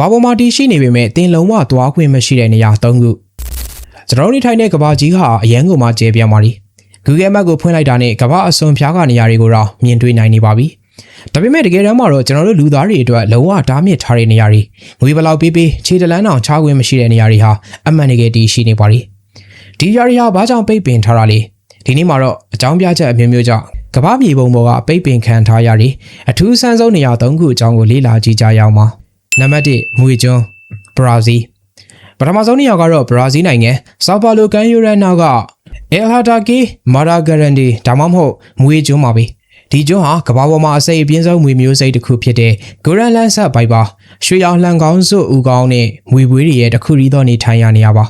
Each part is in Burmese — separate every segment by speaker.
Speaker 1: ဘာပေါ်မှာတည်ရှိနေပေမဲ့တင်လုံးဝသွားခွင့်မရှိတဲ့နေရာ၃ခုကျွန်တော်တို့နေထိုင်တဲ့ကဘာကြီးဟာအရန်ကုန်မှာကျဲပြန့်ပါလိ Google Map ကိုဖွင့်လိုက်တာနဲ့ကဘာအစွန်ဖျားကနေရာတွေကိုတော့မြင်တွေ့နိုင်နေပါပြီဒါပေမဲ့တကယ်တမ်းမှာတော့ကျွန်တော်တို့လူသားတွေအတွက်လုံးဝဓာမြစ်ထားတဲ့နေရာတွေငွေဘလောက်ပေးပေးခြေတလန်းတောင်ချခွင့်မရှိတဲ့နေရာတွေဟာအမှန်တကယ်တည်ရှိနေပါလိဒီຢာတွေဟာဘာကြောင့်ပိတ်ပင်ထားတာလဲဒီနေ့မှာတော့အကြောင်းပြချက်အမျိုးမျိုးကြောင့်ကဘာမြေပုံပေါ်ကပိတ်ပင်ခံထားရတဲ့အထူးဆန်းဆုံးနေရာ၃ခုအကြောင်းကိုလေ့လာကြည့်ကြရအောင်ပါ နံပါတ်1မွေကျွန်းဘရာဇီးပထမဆုံးနေရာကတော့ဘရာဇီးနိုင်ငံဆော်ပါလိုကန်ယူရန်နာကအယ်ဟာတာကီမာရာဂရန်ဒီဒါမှမဟုတ်မွေကျွန်းပါပဲဒီကျွန်းဟာကမ္ဘာပေါ်မှာအစိပ်အပြင်းဆုံးမွေမျိုးစိတ်တစ်ခုဖြစ်တဲ့ဂိုရန်လန်ဆတ်ဘိုက်ပါရွှေရောင်လှန်ကောင်းစုဦးကောင်းနဲ့မွေပွေးတွေရဲ့တစ်ခုရီသောနေထိုင်ရနေရပါ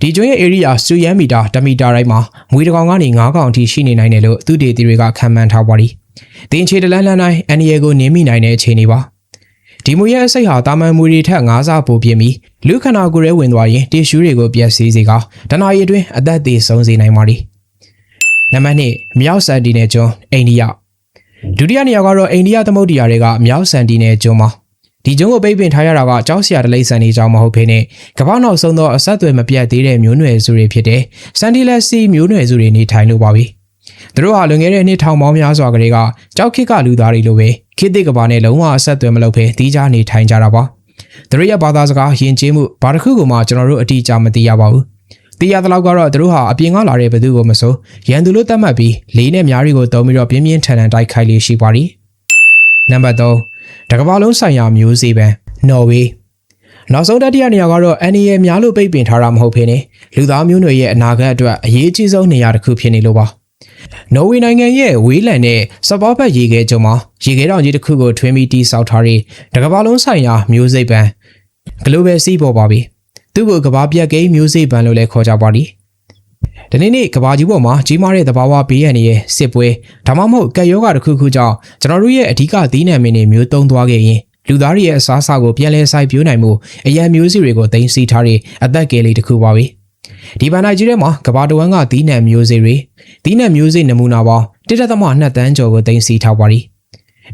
Speaker 1: ဒီကျွန်းရဲ့ area စူယန်မီတာ1မီတာတိုင်းမှာမွေတစ်ကောင်ကနေ9ကောင်အထိရှိနေနိုင်တယ်လို့သူတေသီတွေကခန့်မှန်းထားပါသည်။တင်ချေတလန်းလန်းတိုင်းအန်ဒီယေကိုနင်းမိနိုင်တဲ့အခြေအနေပါ။ ဒီမွေရဲ့အစိတ်ဟာတာမန်မွေတွေထက်9ဆပိုပြင်းပြီးလူခန္ဓာကိုယ်ရဲဝင်သွားရင်တီရှူးတွေကိုပြက်စီးစေကတနာရီအတွင်းအသက်သေဆုံးစေနိုင်ပါသည်။နံပါတ်2မြောက်ဆန်တီနယ်ကျွန်းအိန္ဒိယဒုတိယနေရာကတော့အိန္ဒိယသမုဒ္ဒရာတွေကမြောက်ဆန်တီနယ်ကျွန်းမှာဒီကျွန်းကိုပိတ်ပင်ထားရတာကကြောက်စရာတလိမ့်ဆန်နေကြောင်းမဟုတ်ဘဲနဲ့ကမ္ဘာနောက်ဆုံးသောအဆက်အသွယ်မပြတ်သေးတဲ့မျိုးနွယ်စုတွေဖြစ်တဲ့စန်တီလက်စီမျိုးနွယ်စုတွေနေထိုင်လို့ပါပဲ။သူတို့ဟာလွန်ခဲ့တဲ့နှစ်ထောင်ပေါင်းများစွာကလေးကကြောက်ခစ်ကလူသားတွေလိုပဲ ခေတ်သစ်ကဘာနဲ့လုံးဝအဆက်အသွယ်မလုပ်ဘဲတီးခြားနေထိုင်ကြတာပါ။သူတို့ရဲ့ဘာသာစကားယဉ်ကျေးမှုဘာတစ်ခုကိုမှကျွန်တော်တို့အတိအကျမသိရပါဘူး။သိရသလောက်ကတော့သူတို့ဟာအပြင်ကလာတဲ့ဘသူကိုမဆိုရန်သူလို့သတ်မှတ်ပြီးလေးနဲ့များတွေကိုတုံးပြီးတော့ပြင်းပြင်းထန်ထန်တိုက်ခိုက်လေးရှိပါသည်။နံပါတ်3တကမ္ဘာလုံးဆိုင်ရာမျိုးစေ့ပန်နော်ဝေးနောက်ဆုံးတတိယနေရာကတော့အန်နီရဲ့များလို့ပိတ်ပင်ထားတာမဟုတ်ဘဲနဲ့လူသားမျိုးနွယ်ရဲ့အနာဂတ်အတွက်အရေးကြီးဆုံးနေရာတစ်ခုဖြစ်နေလို့ပါ နော်ဝေနိုင်ငံရဲ့ဝေးလံတဲ့စပောဘတ်ရေခဲကျုံမှာရေခဲတောင်ကြီးတစ်ခုကိုထွင်းပြီးတိစောက်ထားတဲ့တကမ္ဘာလုံးဆိုင်ရာမျိုးစိတ်ပန် Global Sea ပေါ်ပါပြီသူ့ကိုကမ္ဘာပြက်ကိန်းမျိုးစိတ်ပန်လို့လည်းခေါ်ကြပါသည်ဒီနေ့နေ့ကဘာကြီးပေါ်မှာကြီးမားတဲ့သဘာဝဘေးရန်ရဲ့စစ်ပွဲဒါမှမဟုတ်ကက်ယောဂတစ်ခုခုကြောင့်ကျွန်တော်တို့ရဲ့အဓိကသီးနှံမင်းတွေမျိုးတုံးသွားခဲ့ရင်လူသားတွေရဲ့အစားအစာကိုပြန်လဲဆိုင်ပြိုးနိုင်မှုအရန်မျိုးစီတွေကိုတင်စီထားတဲ့အသက်ကယ်လေးတစ်ခုပါပဲ ဒီဘန်နိုင်ကြီးထဲမှာကဘာတဝန်းကသီးနှံမျိုးစေ့တွေသီးနှံမျိုးစေ့နမူနာပေါင်း1.2တန်းကျော်ကိုတင်စီထားပါသည်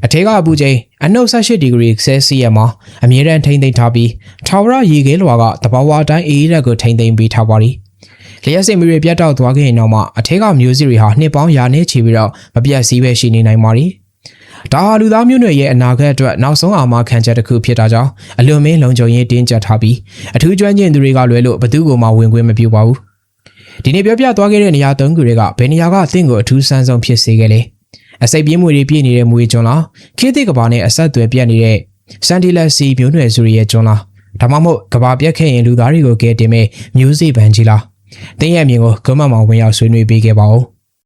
Speaker 1: အထက်ကအပူချိန်အနှုတ်18ဒီဂရီဆဲစီယပ်မှာအမြဲတမ်းထိမ့်သိမ်းထားပြီးထာဝရရေခဲလွှာကတဘာဝအတိုင်းအေးရက်ကိုထိမ့်သိမ်းပေးထားပါသည်လျှက်စင်မီတွေပြတ်တောက်သွားခဲ့ရင်တော့မှအထက်ကမျိုးစီတွေဟာနှစ်ပေါင်းရာနဲ့ချီပြီးတော့မပြတ်စည်းပဲရှိနေနိုင်ပါသည် ဒါဟာလူသားမျိုးနွယ်ရဲ့အနာဂတ်အတွက်နောက်ဆုံးအာမခံချက်တစ်ခုဖြစ်တာကြောင့်အလွန်မင်းလုံခြုံရေးတင်းကျပ်ထားပြီးအထူးကျွမ်းကျင်သူတွေကလွယ်လို့ဘသူ့ကိုမှဝင်ခွင့်မပြုပါဘူးဒီနေ့ပြောပြသွားခဲ့တဲ့နေရာ၃ခုတွေကဘယ်နေရာကအသင့်ကိုအထူးဆန်းဆုံးဖြစ်စေခဲ့လဲအစိပ်ပြင်းမွေတွေပြည့်နေတဲ့မွေကျွန်းလားခေတ်သစ်ကဘာနဲ့အဆက်အသွယ်ပြတ်နေတဲ့စန်တီလက်စီမျိုးနွယ်စုတွေရဲ့ကျွန်းလားဒါမှမဟုတ်ကဘာပြတ်ခဲ့ရင်လူသားတွေကိုကဲတင်မဲ့မျိုးစေ့ပန်းကြီးလားတင်းရဲ့အမြင်ကိုဂွမ်းမမောင်ဝင်ရောက်ဆွေးနွေးပေးခဲ့ပါဦး